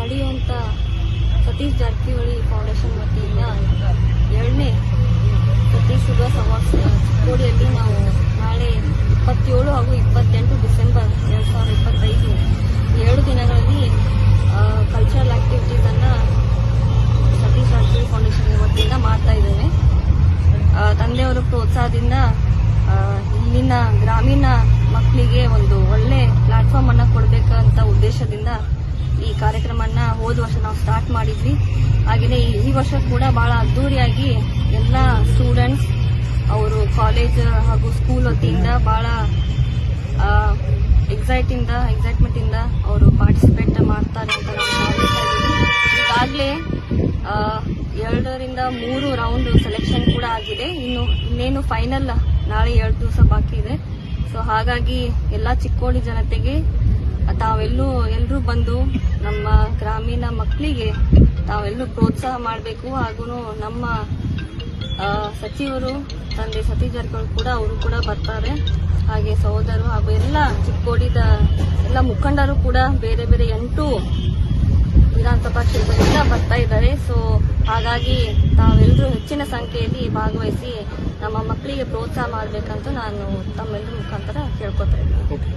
ನಡೆಯುವಂಥ ಸತೀಶ್ ಜಾರಕಿಹೊಳಿ ಫೌಂಡೇಶನ್ ವತಿಯಿಂದ ಎರಡನೇ ಸತೀಶ್ ಯುಗ ಸಮಾಸ ಚಿಕ್ಕೋಡಿಯಲ್ಲಿ ನಾವು ನಾಳೆ ಇಪ್ಪತ್ತೇಳು ಹಾಗೂ ಇಪ್ಪತ್ತೆಂಟು ಡಿಸೆಂಬರ್ ಎರಡು ಸಾವಿರದ ಇಪ್ಪತ್ತೈದು ಎರಡು ದಿನಗಳಲ್ಲಿ ಕಲ್ಚರಲ್ ಆ್ಯಕ್ಟಿವಿಟೀಸನ್ನು ಸತೀಶ್ ಜಾರಕಿಹೊಳಿ ಫೌಂಡೇಶನ್ ವತಿಯಿಂದ ಮಾಡ್ತಾ ಇದ್ದೇವೆ. ತಂದೆಯವರ ಪ್ರೋತ್ಸಾಹದಿಂದ ಇಲ್ಲಿನ ಗ್ರಾಮೀಣ ಮಕ್ಕಳಿಗೆ ಒಂದು ಒಳ್ಳೆ ಪ್ಲಾಟ್ಫಾರ್ಮ್ ಅನ್ನ ಕೊಡಬೇಕಂತ ಉದ್ದೇಶದಿಂದ ಕಾರ್ಯಕ್ರಮನ ಹೋದ ವರ್ಷ ನಾವು ಸ್ಟಾರ್ಟ್ ಮಾಡಿದ್ವಿ. ಹಾಗೆಯೇ ಈ- ವರ್ಷ ಕೂಡ ಬಹಳ ಅದ್ದೂರಿಯಾಗಿ ಎಲ್ಲ ಸ್ಟೂಡೆಂಟ್ಸ್ ಅವರು ಕಾಲೇಜ್ ಹಾಗೂ ಸ್ಕೂಲ್ ವತಿಯಿಂದ ಬಹಳ ಎಕ್ಸೈಟಿಂದ ಎಕ್ಸೈಟ್ಮೆಂಟ್ ಇಂದ ಅವರು ಪಾರ್ಟಿಸಿಪೇಟ್ ಮಾಡ್ತಾರೆ ಅಂತ ನಾವು ಈಗಾಗಲೇ ಎರಡರಿಂದ ಮೂರು ರೌಂಡ್ ಸೆಲೆಕ್ಷನ್ ಕೂಡ ಆಗಿದೆ. ಇನ್ನು ಇನ್ನೇನು ಫೈನಲ್ ನಾಳೆ ಎರಡು ದಿವಸ ಬಾಕಿ ಇದೆ. ಸೊ ಹಾಗಾಗಿ ಎಲ್ಲ ಚಿಕ್ಕೋಡಿ ಜನತೆಗೆ ತಾವೆಲ್ಲೂ ಎಲ್ಲರೂ ಬಂದು ನಮ್ಮ ಗ್ರಾಮೀಣ ಮಕ್ಕಳಿಗೆ ತಾವೆಲ್ಲರೂ ಪ್ರೋತ್ಸಾಹ ಮಾಡಬೇಕು ಹಾಗೂ ನಮ್ಮ ಸಚಿವರು, ತಂದೆ ಸತೀಶ್ ಕೂಡ ಅವರು ಕೂಡ ಬರ್ತಾರೆ. ಹಾಗೆ ಸಹೋದರರು ಹಾಗೂ ಎಲ್ಲ ಚಿಕ್ಕೋಡಿದ ಎಲ್ಲ ಮುಖಂಡರು ಕೂಡ ಬೇರೆ ಬೇರೆ ಎಂಟು ವಿಧಾನಸಭಾ ಕ್ಷೇತ್ರದಿಂದ ಬರ್ತಾ ಇದ್ದಾರೆ. ಸೊ ಹಾಗಾಗಿ ತಾವೆಲ್ಲರೂ ಹೆಚ್ಚಿನ ಸಂಖ್ಯೆಯಲ್ಲಿ ಭಾಗವಹಿಸಿ ನಮ್ಮ ಮಕ್ಕಳಿಗೆ ಪ್ರೋತ್ಸಾಹ ಮಾಡಬೇಕಂತ ನಾನು ತಮ್ಮೆಲ್ಲರ ಮುಖಾಂತರ ಕೇಳ್ಕೊತಾ ಇದ್ದೀನಿ.